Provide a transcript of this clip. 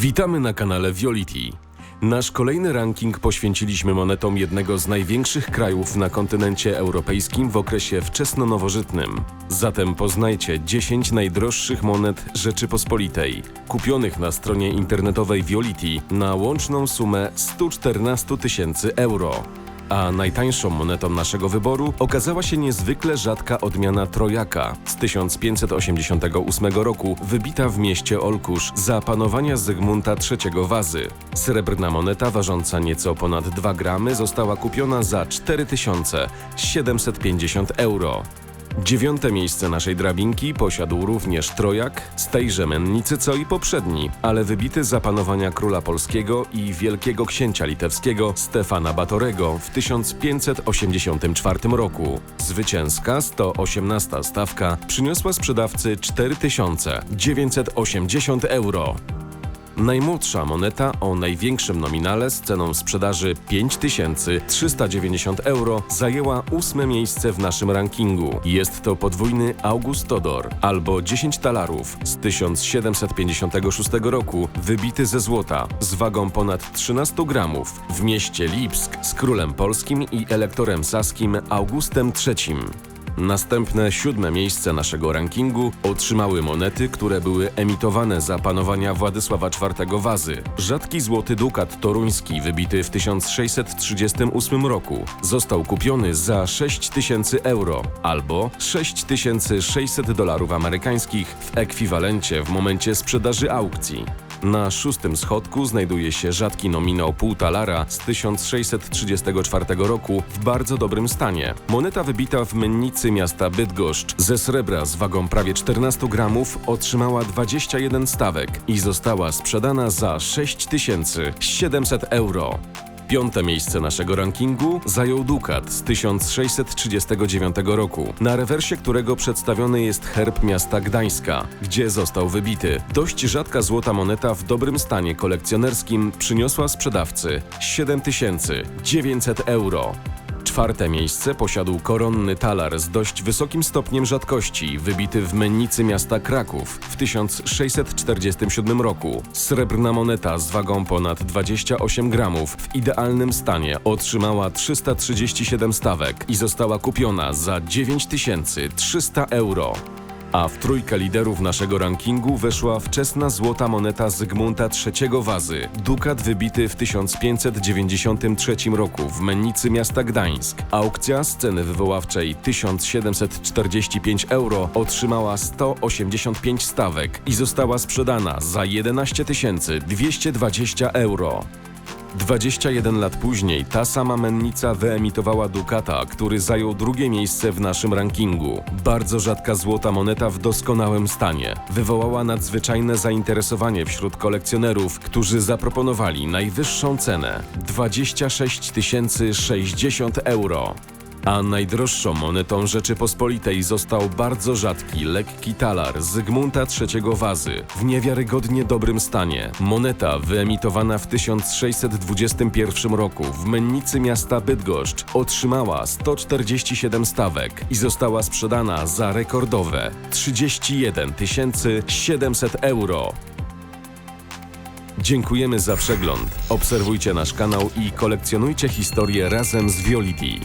Witamy na kanale Violity. Nasz kolejny ranking poświęciliśmy monetom jednego z największych krajów na kontynencie europejskim w okresie wczesnonowożytnym. Zatem poznajcie 10 najdroższych monet Rzeczypospolitej, kupionych na stronie internetowej Violity na łączną sumę 114 tysięcy euro. A najtańszą monetą naszego wyboru okazała się niezwykle rzadka odmiana Trojaka z 1588 roku, wybita w mieście Olkusz za panowania Zygmunta III Wazy. Srebrna moneta ważąca nieco ponad 2 gramy została kupiona za 4750 euro. Dziewiąte miejsce naszej drabinki posiadł również Trojak z tejże mennicy co i poprzedni, ale wybity za panowania króla polskiego i wielkiego księcia litewskiego Stefana Batorego w 1584 roku. Zwycięska 118 stawka przyniosła sprzedawcy 4980 euro. Najmłodsza moneta o największym nominale z ceną sprzedaży 5390 euro zajęła ósme miejsce w naszym rankingu. Jest to podwójny Augustodor albo 10 talarów z 1756 roku, wybity ze złota z wagą ponad 13 gramów w mieście Lipsk z królem polskim i elektorem saskim Augustem III. Następne siódme miejsce naszego rankingu otrzymały monety, które były emitowane za panowania Władysława IV Wazy. Rzadki złoty dukat toruński, wybity w 1638 roku, został kupiony za 6000 euro albo 6600 dolarów amerykańskich w ekwiwalencie w momencie sprzedaży aukcji. Na szóstym schodku znajduje się rzadki nominał pół talara z 1634 roku w bardzo dobrym stanie. Moneta wybita w mennicy miasta Bydgoszcz ze srebra z wagą prawie 14 gramów otrzymała 21 stawek i została sprzedana za 6700 euro. Piąte miejsce naszego rankingu zajął Dukat z 1639 roku, na rewersie którego przedstawiony jest herb miasta Gdańska, gdzie został wybity. Dość rzadka złota moneta w dobrym stanie kolekcjonerskim przyniosła sprzedawcy 7900 euro. Czwarte miejsce posiadł koronny talar z dość wysokim stopniem rzadkości, wybity w mennicy miasta Kraków w 1647 roku. Srebrna moneta z wagą ponad 28 gramów w idealnym stanie otrzymała 337 stawek i została kupiona za 9300 euro. A w trójkę liderów naszego rankingu weszła wczesna złota moneta Zygmunta III Wazy, dukat wybity w 1593 roku w mennicy miasta Gdańsk. Aukcja z ceny wywoławczej 1745 euro otrzymała 185 stawek i została sprzedana za 11 220 euro. 21 lat później ta sama mennica wyemitowała Dukata, który zajął drugie miejsce w naszym rankingu. Bardzo rzadka złota moneta w doskonałym stanie. Wywołała nadzwyczajne zainteresowanie wśród kolekcjonerów, którzy zaproponowali najwyższą cenę 26 060 euro. A najdroższą monetą Rzeczypospolitej został bardzo rzadki, lekki talar Zygmunta III Wazy w niewiarygodnie dobrym stanie. Moneta wyemitowana w 1621 roku w mennicy miasta Bydgoszcz otrzymała 147 stawek i została sprzedana za rekordowe 31 700 euro. Dziękujemy za przegląd. Obserwujcie nasz kanał i kolekcjonujcie historię razem z Violity.